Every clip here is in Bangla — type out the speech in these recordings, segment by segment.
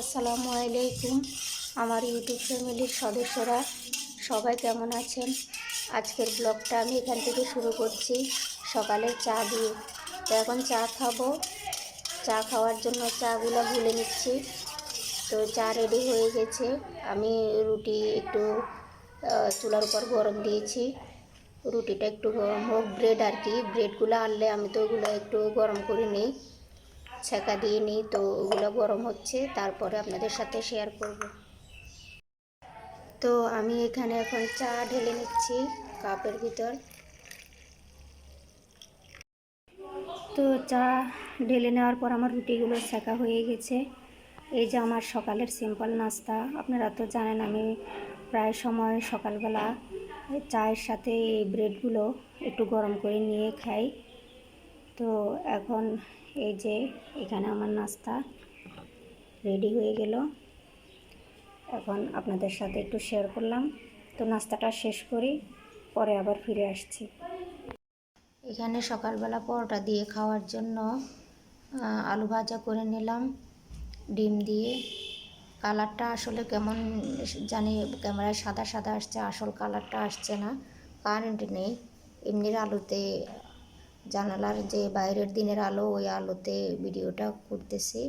আসসালামু আলাইকুম, আমার ইউটিউব ফ্যামিলির সদস্যরা, সবাই কেমন আছেন? আজকের ব্লগটা আমি এখান থেকে শুরু করছি। সকালে চা দিয়ে। তো এখন চা খাব। চা খাওয়ার জন্য চাগুলো গুলে নিচ্ছি। তো চা রেডি হয়ে গেছে। আমি রুটি একটু চুলার উপর গরম দিয়েছি। রুটিটা একটু গরম হোক ব্রেড আর কি। ব্রেডগুলো আনলে আমি তো ওগুলো একটু গরম করে নিই। ছেঁকা দিয়ে নিই, তো ওগুলো গরম হচ্ছে, তারপরে আপনাদের সাথে শেয়ার করব। তো আমি এখানে এখন চা ঢেলে নিচ্ছি কাপের ভিতর। তো চা ঢেলে নেওয়ার পর আমার রুটিগুলো ছেঁকা হয়ে গেছে। এই যে আমার সকালের সিম্পল নাস্তা, আপনারা তো জানেন আমি প্রায় সময় সকালবেলা চায়ের সাথে এই ব্রেডগুলো একটু গরম করে নিয়ে খাই। তো এখন এই যে এখানে আমার নাস্তা রেডি হয়ে গেল। এখন আপনাদের সাথে একটু শেয়ার করলাম। তো নাস্তাটা শেষ করি, পরে আবার ফিরে আসছি। এখানে সকালবেলা পরোটা দিয়ে খাওয়ার জন্য আলু ভাজা করে নিলাম, ডিম দিয়ে। কালারটা আসলে কেমন জানি ক্যামেরায় সাদা সাদা আসছে, আসল কালারটা আসছে না, কারেন্ট নেই। এমনির আলোতে জানালার যে বাইরের দিনের আলো, ওই আলোতে ভিডিওটা করতেছি।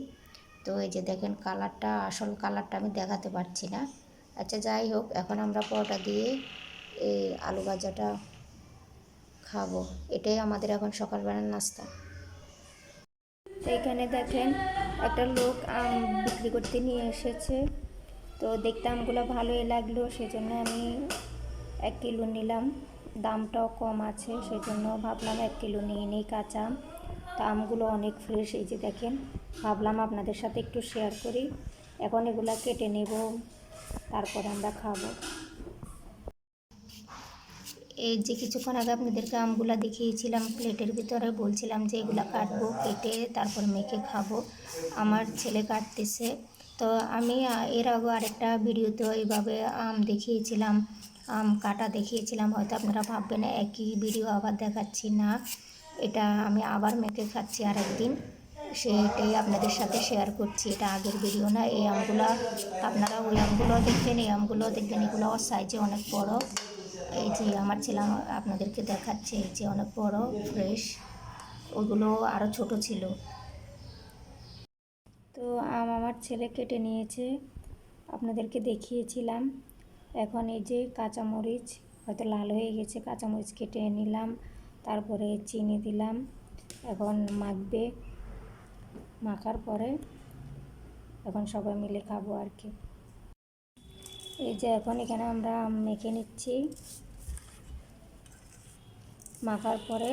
তো এই যে দেখেন কালারটা, আসল কালারটা আমি দেখাতে পারছি না। আচ্ছা যাই হোক, এখন আমরা পরোটা দিয়ে এই আলু ভাজাটা খাব। এটাই আমাদের এখন সকালবেলার নাস্তা। এখানে দেখেন একটা লোক আম বিক্রি করতে নিয়ে এসেছে। তো দেখতে আমগুলো ভালোই লাগল, সেজন্য আমি এক কিলো নিলাম। দামটাও কম আছে, সেজন্য ভাবলাম এক কিলো নিয়ে নিই কাঁচা। আম তো আমগুলো অনেক ফ্রেশ এই যে দেখেন। ভাবলাম আপনাদের সাথে একটু শেয়ার করি। এখন এগুলা কেটে নেব, তারপরে আমরা খাব। এই যে কিছুক্ষণ আগে আপনাদেরকে আমগুলা দেখিয়েছিলাম, প্লেটের ভিতরে বলছিলাম যে এগুলা কাটবো, কেটে তারপর মেখে খাব। আমার ছেলে কাটতেছে। তো আমি এর আগে আরেকটা ভিডিওতে এইভাবে আম দেখিয়েছিলাম। আম কাটা দেখিয়েছিলাম, হয়তো আপনারা ভাববেন একই ভিডিও আবার দেখাচ্ছি না। এটা আমি আবার মেখে খাচ্ছি আর আরেকদিন। সেটাই আপনাদের সাথে শেয়ার করছি। এটা আগের ভিডিও না, এই আমগুলো আপনারা ওই আমগুলো দেখবেন, এই আমগুলো দেখবেন, এগুলো আমার সাইজে অনেক বড়। এই যে আমার ছেলে আপনাদেরকে দেখাচ্ছে, এই যে অনেক বড় ফ্রেশ ওগুলো আরও ছোট ছিল। তো আম আমার ছেলে কেটে নিয়েছে। আপনাদেরকে দেখিয়েছিলাম। এখন এই যে কাঁচামরিচ হয়তো লাল হয়ে গেছে, কাঁচামরিচ কেটে নিলাম, তারপরে চিনি দিলাম, এখন মাখবে। মাখার পরে এখন সবাই মিলে খাব আর কি। এই যে এখন এখানে আমরা মেখে নিচ্ছি। মাখার পরে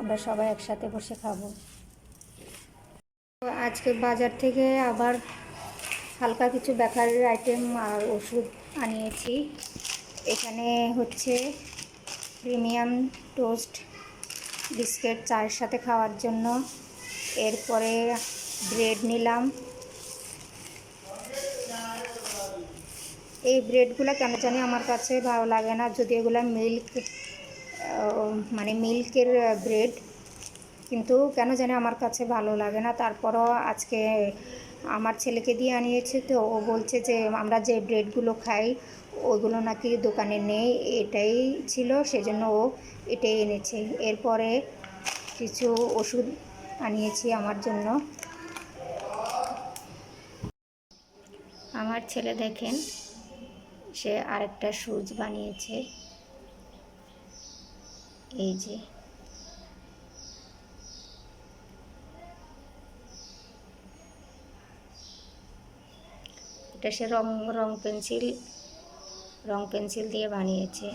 আমরা সবাই একসাথে বসে খাব। আজকে বাজার থেকে আবার হালকা কিছু বেকারির আইটেম আর ওষুধ আনিয়েছি। এখানে হচ্ছে প্রিমিয়াম টোস্ট বিস্কিট চায়ের সাথে খাওয়ার জন্য। এরপরে ব্রেড নিলাম। এই ব্রেডগুলো কেন জানি আমার কাছে ভালো লাগে না, যদি এগুলো মিল্ক মানে মিল্কের ব্রেড কিন্তু কেন জানি আমার কাছে ভালো লাগে না। তারপরও আজকে আমার ছেলেকে দিয়ে আনিয়েছে তো ও বলছে যে আমরা যে ব্রেডগুলো খাই ওগুলো নাকি দোকানে নেই, এটাই ছিল, সেজন্য ও এটাই এনেছে। এরপরে কিছু ওষুধ আনিয়েছি আমার জন্য। আমার ছেলে দেখেন, সে আরেকটা সুজ বানিয়েছে। এই যে। এটা সে রং রং পেন্সিল রং পেন্সিল দিয়ে বানিয়েছে।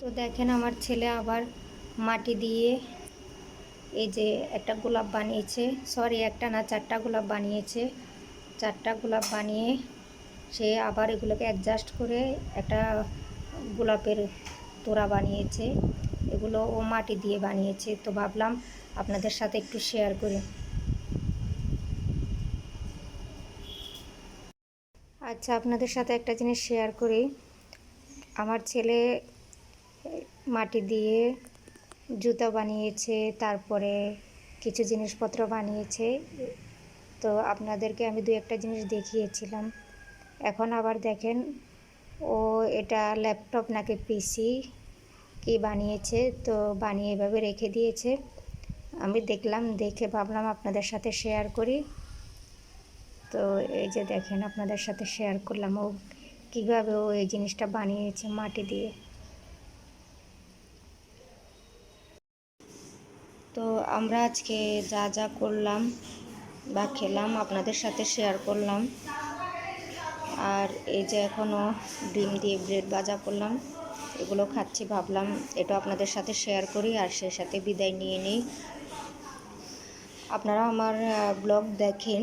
তো দেখেন আমার ছেলে আবার মাটি দিয়ে এই যে একটা গোলাপ বানিয়েছে। সরি একটা না, চারটা গোলাপ বানিয়েছে। চারটা গোলাপ বানিয়ে সে আবার এগুলোকে অ্যাডজাস্ট করে একটা গোলাপের তোড়া বানিয়েছে। এগুলো ও মাটি দিয়ে বানিয়েছে। তো ভাবলাম আপনাদের সাথে একটু শেয়ার করি। আচ্ছা আপনাদের সাথে একটা জিনিস শেয়ার করি। আমার ছেলে মাটি দিয়ে জুতা বানিয়েছে, তারপরে কিছু জিনিসপত্র বানিয়েছে। তো আপনাদেরকে আমি দু একটা জিনিস দেখিয়েছিলাম। এখন আবার দেখেন, ও এটা ল্যাপটপ নাকি পিসি কি বানিয়েছে, তো বানিয়ে এভাবে রেখে দিয়েছে। আমি দেখলাম, দেখে ভাবলাম আপনাদের সাথে শেয়ার করি। তো এই যে দেখেন, আপনাদের সাথে শেয়ার করলাম ও কীভাবে ও এই জিনিসটা বানিয়েছে মাটি দিয়ে। তো আমরা আজকে যা যা করলাম বা খেলাম আপনাদের সাথে শেয়ার করলাম। আর এই যে এখনও ডিম দিয়ে ব্রেড ভাজা করলাম, এগুলো খাচ্ছি ভাবলাম এটা আপনাদের সাথে শেয়ার করি আর সেই সাথে বিদায় নিয়ে নিই। আপনারা আমার ব্লগ দেখেন,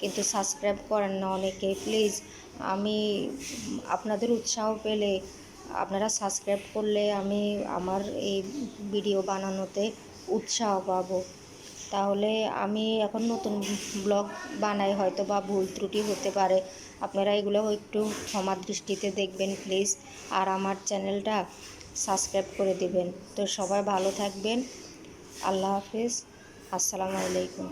কিন্তু সাবস্ক্রাইব করেন না অনেকে প্লিজ আমি আপনাদের উৎসাহ পেলে, আপনারা সাবস্ক্রাইব করলে আমি আমার এই ভিডিও বানানোতে উৎসাহ পাবো। তাহলে আমি এখন নতুন ব্লগ বানাই হয়তো বা ভুল ত্রুটি হতে পারে। আপনারা এগুলো একটু ক্ষমা দৃষ্টিতে দেখবেন, প্লিজ। আর আমার চ্যানেলটা সাবস্ক্রাইব করে দেবেন। তো সবাই ভালো থাকবেন। আল্লাহ হাফিজ। আসসালামু আলাইকুম।